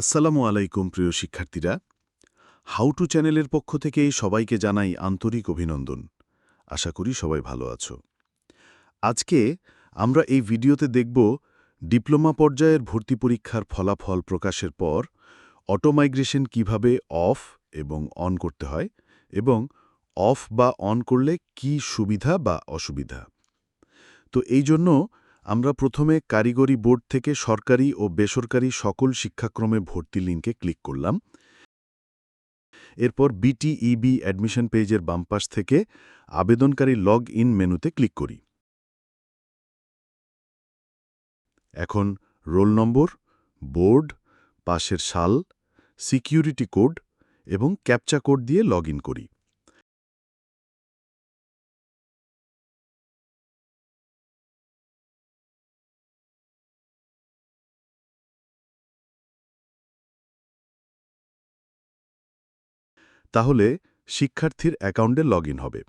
আসসালামু আলাইকুম, প্রিয় শিক্ষার্থীরা। হাউ টু চ্যানেলের পক্ষ থেকে সবাইকে জানাই আন্তরিক অভিনন্দন। আশা করি সবাই ভালো আছো। আজকে আমরা এই ভিডিওতে দেখব ডিপ্লোমা পর্যায়ের ভর্তি পরীক্ষার ফলাফল প্রকাশের পর অটোমাইগ্রেশন কীভাবে অফ এবং অন করতে হয় এবং অফ বা অন করলে কি সুবিধা বা অসুবিধা। তো এই জন্য আমরা প্রথমে কারিগরি বোর্ড থেকে সরকারি ও বেসরকারি সকল শিক্ষাক্রমে ভর্তি লিঙ্কে ক্লিক করলাম। এরপর বিটিইবি অ্যাডমিশন পেজের বামপাশ থেকে আবেদনকারী লগ ইন মেনুতে ক্লিক করি। এখন রোল নম্বর, বোর্ড, পাশের সাল, সিকিউরিটি কোড এবং ক্যাপচা কোড দিয়ে লগ করি। তাহলে শিক্ষার্থীর অ্যাকাউন্টে লগ হবে।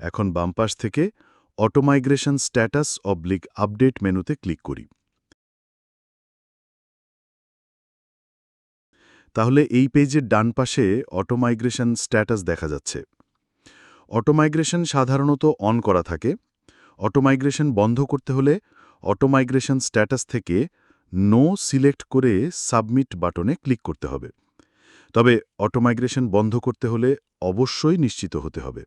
এখন বামপাশ থেকে অটোমাইগ্রেশন স্ট্যাটাস অবলিক আপডেট মেনুতে ক্লিক করি। তাহলে এই পেজের ডান পাশে অটোমাইগ্রেশন স্ট্যাটাস দেখা যাচ্ছে। অটোমাইগ্রেশন সাধারণত অন করা থাকে। অটোমাইগ্রেশন বন্ধ করতে হলে অটোমাইগ্রেশন স্ট্যাটাস থেকে নো সিলেক্ট করে সাবমিট বাটনে ক্লিক করতে হবে। তবে অটোমাইগ্রেশন বন্ধ করতে হলে অবশ্যই নিশ্চিত হতে হবে।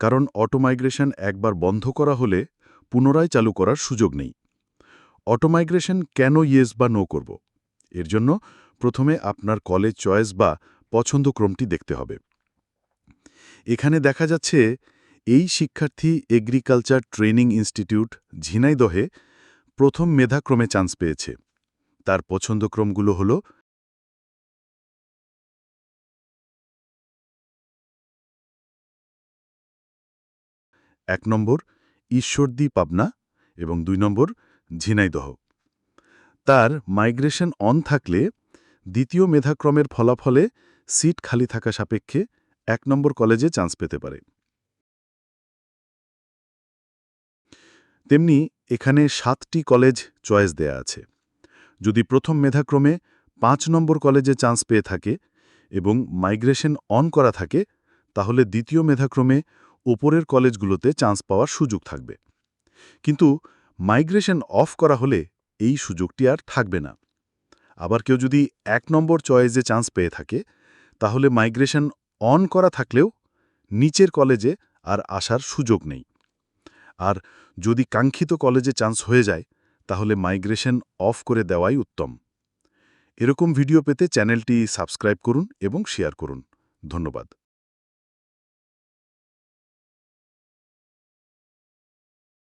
কারণ অটোমাইগ্রেশন একবার বন্ধ করা হলে পুনরায় চালু করার সুযোগ নেই। অটোমাইগ্রেশন কেন ইয়েস বা নো করব? এর জন্য প্রথমে আপনার কলেজ চয়েস বা পছন্দক্রমটি দেখতে হবে। এখানে দেখা যাচ্ছে এই শিক্ষার্থী এগ্রিকালচার ট্রেনিং ইনস্টিটিউট ঝিনাইদহে প্রথম মেধাক্রমে চান্স পেয়েছে। তার পছন্দক্রমগুলো হল এক নম্বর ঈশ্বরদী পাবনা এবং দুই নম্বর ঝিনাইদহ। তার মাইগ্রেশন অন থাকলে দ্বিতীয় মেধাক্রমের ফলাফলে সিট খালি থাকা সাপেক্ষে এক নম্বর কলেজে চান্স পেতে পারে। তেমনি এখানে সাতটি কলেজ চয়েস দেয়া আছে। যদি প্রথম মেধাক্রমে পাঁচ নম্বর কলেজে চান্স পেয়ে থাকে এবং মাইগ্রেশন অন করা থাকে, তাহলে দ্বিতীয় মেধাক্রমে ওপরের কলেজগুলোতে চান্স পাওয়ার সুযোগ থাকবে। কিন্তু মাইগ্রেশন অফ করা হলে এই সুযোগটি আর থাকবে না। আবার কেউ যদি এক নম্বর চয়েসে চান্স পেয়ে থাকে, তাহলে মাইগ্রেশন অন করা থাকলেও নিচের কলেজে আর আসার সুযোগ নেই। আর যদি কাঙ্ক্ষিত কলেজে চান্স হয়ে যায়, তাহলে মাইগ্রেশন অফ করে দেওয়াই উত্তম। এরকম ভিডিও পেতে চ্যানেলটি সাবস্ক্রাইব করুন এবং শেয়ার করুন। ধন্যবাদ।